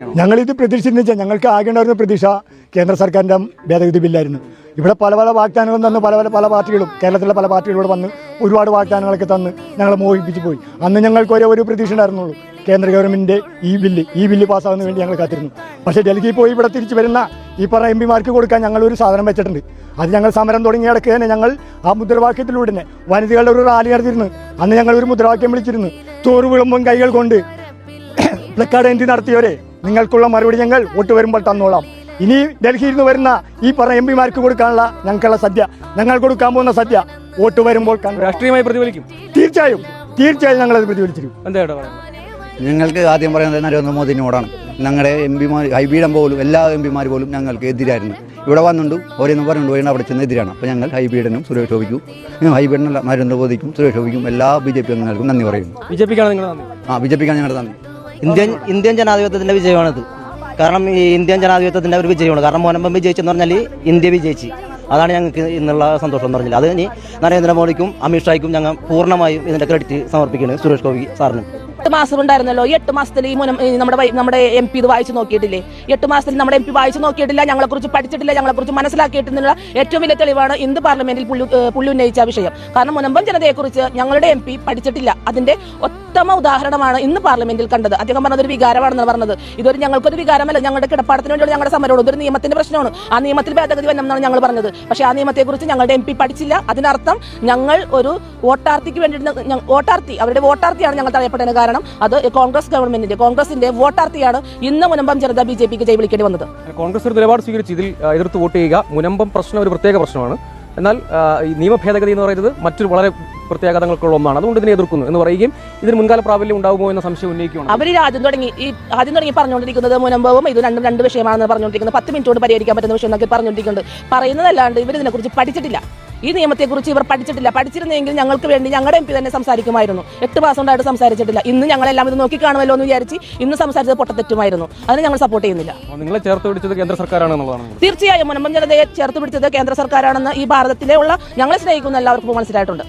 ഞങ്ങളിത് പ്രതീക്ഷിച്ചെന്ന് വെച്ചാൽ ഞങ്ങൾക്ക് ആകെ ഉണ്ടായിരുന്ന പ്രതീക്ഷ കേന്ദ്ര സർക്കാരിന്റെ ഭേദഗതി ബില്ലായിരുന്നു. ഇവിടെ പല പല വാഗ്ദാനങ്ങളും തന്ന് പല പല പല പാർട്ടികളും കേരളത്തിലെ പല പാർട്ടികളോട് വന്ന് ഒരുപാട് വാഗ്ദാനങ്ങളൊക്കെ തന്ന് ഞങ്ങളെ മോഹിപ്പിച്ച് പോയി. അന്ന് ഞങ്ങൾക്ക് ഒരേ ഒരു പ്രതീക്ഷ ഉണ്ടായിരുന്നുള്ളൂ. കേന്ദ്ര ഗവൺമെന്റിന്റെ ഈ ബില്ല് ഈ ബില്ല് പാസ്സാകുന്നതിന് വേണ്ടി ഞങ്ങൾ കാത്തിരുന്നു. പക്ഷേ ഡൽഹിയിൽ പോയി ഇവിടെ തിരിച്ചു വരുന്ന ഈ പറഞ്ഞ എം പിമാർക്ക് കൊടുക്കാൻ ഞങ്ങൾ ഒരു സാധനം വെച്ചിട്ടുണ്ട്. അത് ഞങ്ങൾ സമരം തുടങ്ങിയ ഇടയ്ക്ക് തന്നെ ഞങ്ങൾ ആ മുദ്രാവാക്യത്തിലൂടെ തന്നെ വനിതകളുടെ ഒരു റാലി നടത്തിയിരുന്നു. അന്ന് ഞങ്ങൾ ഒരു മുദ്രാവാക്യം വിളിച്ചിരുന്നു. തോറ് കൈകൾ കൊണ്ട് പ്ലക്കാർഡ് എൻട്രി നടത്തിയവരെ നിങ്ങൾക്കുള്ള മറുപടി ഞങ്ങൾ വോട്ട് വരുമ്പോൾ തന്നോളാം. ഇനി ഡൽഹിയിൽ നിന്ന് വരുന്ന ഈ പറഞ്ഞ എം പിമാർക്ക് കൊടുക്കാനുള്ള ഞങ്ങൾക്കുള്ള സദ്യ ഞങ്ങൾ കൊടുക്കാൻ പോകുന്ന സദ്യ വോട്ട് വരുമ്പോൾ രാഷ്ട്രീയമായി പ്രതിഫലിക്കും? തീർച്ചയായും തീർച്ചയായും ഞങ്ങളത് പ്രതിഫലിച്ചിരിക്കും. എന്താ ഞങ്ങൾക്ക് ആദ്യം പറയുന്നത് നരേന്ദ്രമോദിനോടാണ് ഞങ്ങളുടെ എം പിമാർ ഹൈബീഡം പോലും എല്ലാ എം പിമാർ പോലും ഞങ്ങൾക്ക് എതിരായിരുന്നു. ഇവിടെ വന്നുണ്ട് ഓരോന്ന് പറഞ്ഞുണ്ട് പോയി അവിടെ ചെന്ന് എതിരാണ്. അപ്പോൾ ഞങ്ങൾ ഹൈബീഡനും സുരേഷ് ഗോപിക്കും ഹൈബീഡനല്ല നരേന്ദ്രമോദിക്കും സുരേഷ് ഗോപിക്കും എല്ലാ ബി ജെ പി അംഗങ്ങൾക്കും നന്ദി പറയുന്നു. ബി ജെ പിക്കാണ് നിങ്ങളുടെ നന്ദി. ആ ബി ജെ പിക്കാണ് ഞങ്ങളുടെ നന്ദി. ഇന്ത്യൻ ഇന്ത്യൻ ജനാധിപത്യത്തിന്റെ വിജയമാണിത്. കാരണം ഈ ഇന്ത്യൻ ജനാധിപത്യത്തിന്റെ ഒരു വിജയമാണ്. കാരണം മോനമ്പം വിജയിച്ചെന്ന് പറഞ്ഞാൽ ഇന്ത്യ വിജയിച്ച്. അതാണ് ഞങ്ങൾക്ക് ഇന്നുള്ള സന്തോഷം എന്ന് പറഞ്ഞാൽ അത് ഇനി നരേന്ദ്രമോദിക്കും അമിത്ഷായ്ക്കും ഞങ്ങൾ പൂർണമായും ഇതിന്റെ ക്രെഡിറ്റ് സമർപ്പിക്കുന്നത് സുരേഷ് ഗോപി സാറിനും. എട്ട് മാസം ഉണ്ടായിരുന്നല്ലോ. ഈ എട്ട് മാസത്തിൽ ഈ നമ്മുടെ നമ്മുടെ എം പി ഇത് വായിച്ചു നോക്കിയിട്ടില്ലേ? എട്ട് മാസത്തിൽ നമ്മുടെ എം പി വായിച്ചു നോക്കിയിട്ടില്ല ഞങ്ങളെ കുറിച്ച് പഠിച്ചിട്ടില്ല ഞങ്ങളെ കുറിച്ച് മനസ്സിലാക്കിയിട്ടില്ല. ഏറ്റവും വലിയ തെളിവാണ് ഇന്ന് പാർലമെന്റിൽ പുള്ളി ഉന്നയിച്ച വിഷയം. കാരണം മുനമ്പം ജനതയെക്കുറിച്ച് ഞങ്ങളുടെ എം പി പഠിച്ചിട്ടില്ല. അതിന്റെ ഉത്തമ ഉദാഹരണമാണ് ഇന്ന് പാർലമെന്റിൽ കണ്ടത്. അദ്ദേഹം പറഞ്ഞത് ഒരു വികാരമാണെന്ന് പറഞ്ഞത്. ഇതൊരു ഞങ്ങൾക്കൊരു വികാരമല്ല. ഞങ്ങളുടെ കിടപ്പാടത്തിന് വേണ്ടിയുള്ള ഞങ്ങളുടെ സമരമാണ്. ഇതൊരു നിയമത്തിന്റെ പ്രശ്നമാണ്. ആ നിയമത്തിൽ ഭേദഗതി വന്നാണ് ഞങ്ങൾ പറഞ്ഞത്. പക്ഷേ ആ നിയമത്തെക്കുറിച്ച് ഞങ്ങളുടെ എം പി പഠിച്ചില്ല. അതിനർത്ഥം ഞങ്ങൾ ഒരു വോട്ടാർത്ഥിക്ക് വേണ്ടി വോട്ടാർത്ഥി അവരുടെ വോട്ടാർത്ഥിയാണ് ഞങ്ങൾ തടയപ്പെട്ടതിന് കാരണം അത് കോൺഗ്രസ് ഗവൺമെന്റിന്റെ കോൺഗ്രസിന്റെ വോട്ടാർത്ഥിയാണ് ഇന്ന് മുനമ്പം ജനത ബി ജെ പിക്ക് ജയ് വിളിക്കേണ്ടി വന്നത്. കോൺഗ്രസ് ഒരു നിലപാട് സ്വീകരിച്ച് ഇതിൽ എതിർത്ത് വോട്ട് ചെയ്യുക മുനമ്പം പ്രശ്നം ഒരു പ്രത്യേക പ്രശ്നമാണ്. എന്നാൽ ഈ നിയമ ഭേദഗതി എന്ന് പറയുന്നത് മറ്റൊരു വളരെ പ്രത്യാഘാതങ്ങൾക്കുള്ള ഒന്നാണ്. അതുകൊണ്ട് ഇതിനെ എതിർക്കുന്നു എന്ന് പറയുകയും ഇതിന് മുൻകാല പ്രാബല്യം ഉണ്ടാകുമോ എന്ന സംശയം ഉന്നയിക്കുകയാണ്. അവർ ആദ്യം തുടങ്ങി ഈ ആദ്യം തുടങ്ങി പറഞ്ഞുകൊണ്ടിരിക്കുന്നത് മുനമ്പവും ഇത് രണ്ടും രണ്ട് വിഷയമാണെന്ന് പറഞ്ഞുകൊണ്ടിരിക്കുന്നത്. പത്ത് മിനിറ്റ് കൊണ്ട് പരിഹരിക്കാൻ പറ്റുന്ന വിഷയം എന്നൊക്കെ പറഞ്ഞുകൊണ്ടിരിക്കുന്നുണ്ട്. പറയുന്നതല്ലാണ്ട് ഇവർ ഇതിനെക്കുറിച്ച് പഠിച്ചിട്ടില്ല. ഈ നിയമത്തെക്കുറിച്ച് ഇവർ പഠിച്ചിട്ടില്ല. പഠിച്ചിരുന്നെങ്കിൽ ഞങ്ങൾക്ക് വേണ്ടി ഞങ്ങളുടെ എം പി തന്നെ സംസാരിക്കുമായിരുന്നു. എട്ട് മാസം ഉണ്ടായിട്ട് സംസാരിച്ചിട്ടില്ല. ഇന്ന് ഞങ്ങളെല്ലാം ഇത് നോക്കി കാണുമല്ലോ എന്ന് വിചാരിച്ച് ഇന്ന് സംസാരിച്ചത് പൊട്ടത്തെറ്റുമായിരുന്നു. അതിന് ഞങ്ങൾ സപ്പോർട്ട് ചെയ്യുന്നില്ല. അപ്പോൾ നിങ്ങളെ ചേർത്ത് പിടിച്ചത് കേന്ദ്ര തീർച്ചയായും മുനമ്പം ജനതയെ ചേർത്ത് പിടിച്ചത് കേന്ദ്ര സർക്കാരാണെന്ന് ഈ ഭാരതത്തിലെ ഉള്ള ഞങ്ങളെ സ്നേഹിക്കുന്ന എല്ലാവർക്കും മനസ്സിലായിട്ടുണ്ട്.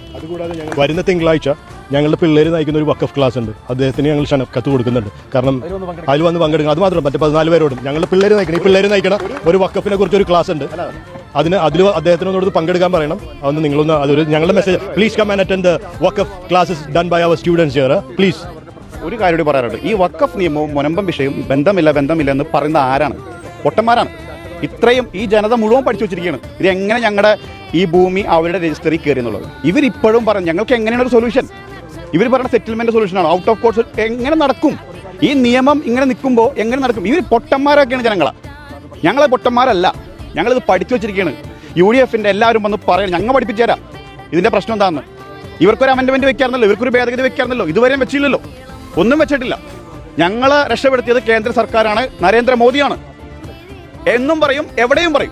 വരുന്ന തിങ്കളാഴ്ച ഞങ്ങളുടെ പിള്ളേർ നയിക്കുന്ന ഒരു വക്കഫ് ക്ലാസ് ഉണ്ട്. അദ്ദേഹത്തിന് ഞങ്ങൾ കത്ത് കൊടുക്കുന്നുണ്ട്. കാരണം അതിൽ വന്ന് പങ്കെടുക്കണം അത് മാത്രം മറ്റേ പതിനാല് പേരോടും. ഞങ്ങളുടെ പിള്ളേർ നയിക്കണം. ഈ പിള്ളേർ നയിക്കണം ഒരു വക്കഫിനെ കുറിച്ച് ഒരു ക്ലാസ് ഉണ്ട്. അതിന് അതിൽ അദ്ദേഹത്തിനോട് പങ്കെടുക്കാൻ പറയണം. അതൊന്ന് നിങ്ങളൊന്ന് അതൊരു ഞങ്ങളുടെ message please come and attend Waqf classes done by our students here please ഒരു കാര്യം കൂടി പറയാറുണ്ട് ഈ വക്കഫ് നിയമവും മുനമ്പം വിഷയവും ബന്ധമില്ല ബന്ധമില്ല എന്ന് പറയുന്ന ആരാണ്? പൊട്ടന്മാരാണ്. ഇത്രയും ഈ ജനത മുഴുവൻ പഠിച്ചു വെച്ചിരിക്കുകയാണ്. ഇത് എങ്ങനെ ഞങ്ങളുടെ ഈ ഭൂമി അവരുടെ രജിസ്റ്ററിൽ കയറി എന്നുള്ളത്? ഇവരിപ്പോഴും പറഞ്ഞു ഞങ്ങൾക്ക് എങ്ങനെയാണ് ഒരു സൊല്യൂഷൻ ഇവർ പറയുന്ന സെറ്റിൽമെന്റ് സൊല്യൂഷനാണ് ഔട്ട് ഓഫ് കോഴ്സ് എങ്ങനെ നടക്കും? ഈ നിയമം ഇങ്ങനെ നിൽക്കുമ്പോൾ എങ്ങനെ നടക്കും? ഇവർ പൊട്ടന്മാരൊക്കെയാണ് ജനങ്ങളെ. ഞങ്ങളെ പൊട്ടന്മാരല്ല. ഞങ്ങളിത് പഠിച്ചു വെച്ചിരിക്കുകയാണ്. യു ഡി എഫിന്റെ എല്ലാവരും വന്ന് പറയണം ഞങ്ങൾ പഠിപ്പിച്ചു തരാം ഇതിന്റെ പ്രശ്നം എന്താണെന്ന് ഇവർക്കൊരു അമെൻമെന്റ് വെക്കാറുണ്ടല്ലോ ഇവർക്കൊരു ഭേദഗതി വെക്കാറുണ്ടല്ലോ ഇതുവരെയും വെച്ചില്ലല്ലോ. ഒന്നും വെച്ചിട്ടില്ല. ഞങ്ങളെ രക്ഷപ്പെടുത്തിയത് കേന്ദ്ര സർക്കാരാണ് നരേന്ദ്രമോദിയാണ്. എന്നും പറയും എവിടെയും പറയും.